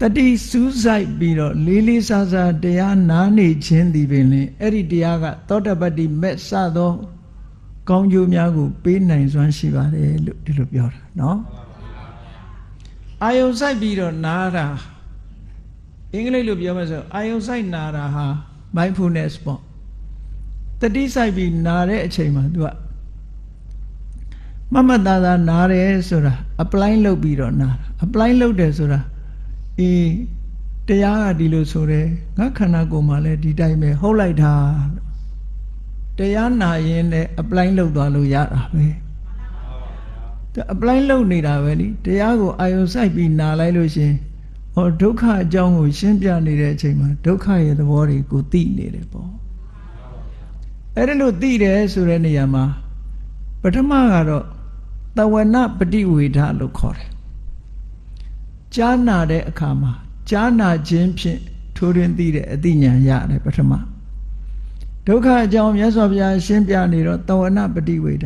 တတိစူးစိုက်ပြီးတော့လေးလေးစားစားတရားနားနေခြင်းဒီပင်လင်အဲ့ဒီတရားကသောတပတ္တိမဲ့စသောကောင်းကျိုးများကိုပေးနိုင်စွမ်းရှိပါတယ်လို့ဒီလိုပြောတာเนาะအာယုံစိုက်ပြီးတော့နားတာအင်္ဂလိပ်လိုပြောမယ်ဆိုအာယုံစိုက်နာတာဟာ mindfulness ပေါ့တတိစိုက်ပြီးနာတဲ့အချိန်မှာ तू ကမမတ်သားသားနားတယ်ဆိုတာ apply လုပ်ပြီးတော့နားတာ apply လုပ်တယ်ဆိုတာ အေးတရားကဒီလိုဆိုတယ်ငါခန္ဓာကိုယ်မှာလည်းဒီတိုင်းပဲဟုတ်လိုက်တာတရားနာရင်လည်း apply လုပ်သွားလို့ရတာပဲသူ apply လုပ်နေတာပဲလीတရားကိုအာယုံစိုက်ပြီးနာလိုက်လို့ရှင်ဟောဒုက္ခအကြောင်းကိုရှင်းပြနေတဲ့အချိန်မှာဒုက္ခရဲ့သဘောတွေကိုသိနေတယ်ပေါ့အဲ့ဒါလို့သိတယ်ဆိုတဲ့နေရာမှာပထမကတော့တဝနပฏิဝေဒလို့ခေါ်တယ် ကြားနာတဲ့အခါမှာကြားနာခြင်းဖြင့်ထိုးရင်းသိတဲ့အသိဉာဏ်ရတယ်ပထမဒုက္ခအကြောင်းမြတ်စွာဘုရားရှင်းပြနေတော့တဝနပฏิဝေဒ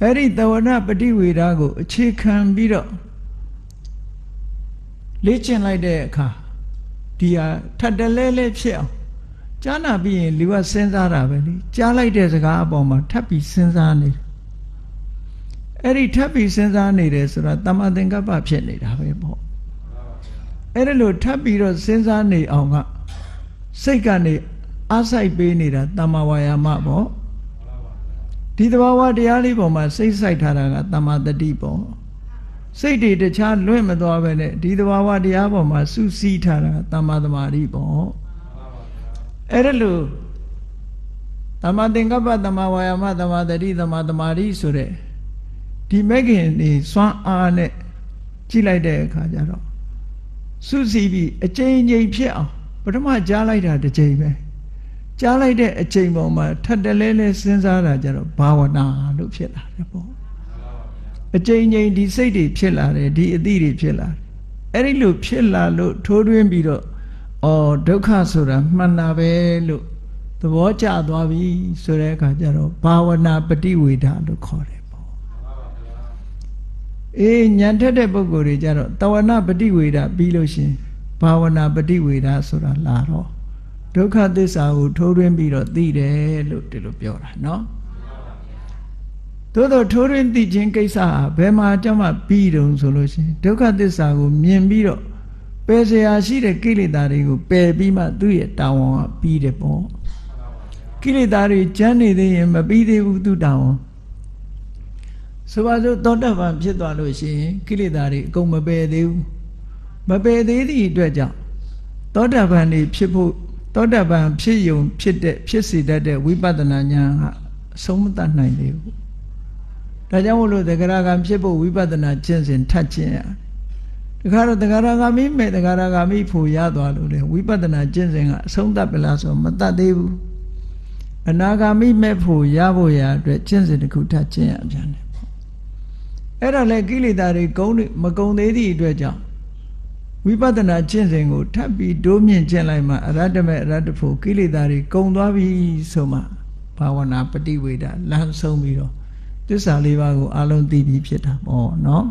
အဲ့ဒီတဝနပฏิဝေဒကိုအခြေခံပြီးတော့လေ့ကျင့်လိုက်တဲ့အခါဒီဟာထပ်တလဲလဲဖြစ်အောင်ကြားနာပြီးရင်လူကစဉ်းစားတာပဲလေကြားလိုက်တဲ့စကားအပေါ်မှာထပ်ပြီးစဉ်းစားနေတယ် အဲ့ဒီထပ်ပြီးစဉ်းစားနေတယ်ဆိုတာတမ္မာသင်္ကပ္ပဖြစ်နေတာပဲပေါ့အဲ့ဒါလို့ထပ်ပြီးတော့စဉ်းစားနေအောင်ကစိတ်ကနေအားစိုက်ပေးနေတာတမ္မာဝါယာမပေါ့ဒီတဘာဝတရားလေးပေါ်မှာစိတ်စိုက်ထားတာကတမ္မာတတိပေါ့စိတ်တွေတခြားလွင့်မသွားပဲနဲ့ဒီတဘာဝတရားပေါ်မှာစူးစီးထားတာကတမ္မာသမာဓိပေါ့အဲ့ဒါလို့တမ္မာသင်္ကပ္ပတမ္မာဝါယာမတမ္မာတတိတမ္မာသမာဓိဆိုတဲ့ ဒီမဲ့ခင်နေစွမ်းအားနဲ့ကြည့်လိုက်တဲ့အခါကျတော့စုစည်းပြီးအကျဉ်းချင်းဖြစ်အောင်ပထမကြားလိုက်တာတစ်ချိန်ပဲကြားလိုက်တဲ့အချိန်ပေါ်မှာထပ်တလဲလဲစဉ်းစားတာကြတော့ဘာဝနာလို့ဖြစ်လာတယ်ပေါ့အချိန်ချင်းဒီစိတ်တွေဖြစ်လာတယ်ဒီအသည့်တွေဖြစ်လာတယ်အဲ့ဒီလိုဖြစ်လာလို့ထိုးတွင်းပြီးတော့အော်ဒုက္ခဆိုတာမှန်တာပဲလို့သဘောကျသွားပြီဆိုတဲ့အခါကျတော့ဘာဝနာပฏิဝေဒလို့ခေါ်တယ်ပေါ့ အေးညံထက်တဲ့ပုဂ္ဂိုလ်တွေကြတော့တဝနာပฏิဝေဒပြီးလို့ရှင်ဘာဝနာပฏิဝေဒဆိုတာလာတော့ဒုက္ခသစ္စာကိုထိုးတွင်းပြီးတော့သိတယ်လို့ဒီလိုပြောတာเนาะသို့တော့ထိုးတွင်းသိခြင်းကိစ္စဟာဘယ်မှာကြောင့်မှပြီးတုံဆိုလို့ရှင်ဒုက္ခသစ္စာကိုမြင်ပြီးတော့ပယ်เสียရှိတဲ့ကိလေသာတွေကိုပယ်ပြီးမှသူ့ရဲ့တာဝန်ကပြီးတယ်ပေါ့ကိလေသာတွေကျမ်းနေသေးရင်မပြီးသေးဘူးသူ့တာဝန် ဆိုပါစို့သောတပန်ဖြစ်သွားလို့ရှိရင်ကိလေသာတွေအကုန်မပယ်သေးဘူးမပယ်သေးသည့်အတွက်ကြောင့်သောတပန်တွေဖြစ်ဖို့သောတပန်ဖြစ်ယုံဖြစ်တဲ့ဖြစ်စေတတ်တဲ့ဝိပဿနာဉာဏ်ကအဆုံးမတတ်နိုင်သေးဘူးဒါကြောင့်မို့လို့သဂရကံဖြစ်ဖို့ဝိပဿနာကျင့်စဉ်ထပ်ကျင့်ရတယ်တခါတော့သဂရဂါမိမဲ့သဂရဂါမိဖို့ရသွားလို့လေဝိပဿနာကျင့်စဉ်ကအဆုံးသတ်ပလားဆိုမတတ်သေးဘူးအနာဂါမိမဲ့ဖို့ရဖို့ရအတွက်ကျင့်စဉ်တစ်ခုထပ်ကျင့်ရပြန်တယ် အဲ့ဒါလေကိလေသာတွေကုန်းမကုံသေးသည့်အတွက်ကြောင့်ဝိပဿနာကျင့်စဉ်ကိုထပ်ပြီးတိုးမြင့်ကျင့်လိုက်မှအရတ္တမေအရတ္တဖို့ကိလေသာတွေကုံသွားပြီဆိုမှဘာဝနာပฏิဝေဒလမ်းဆုံးပြီးတော့သစ္စာလေးပါးကိုအလုံးသိပြီးဖြစ်တာပေါ့နော်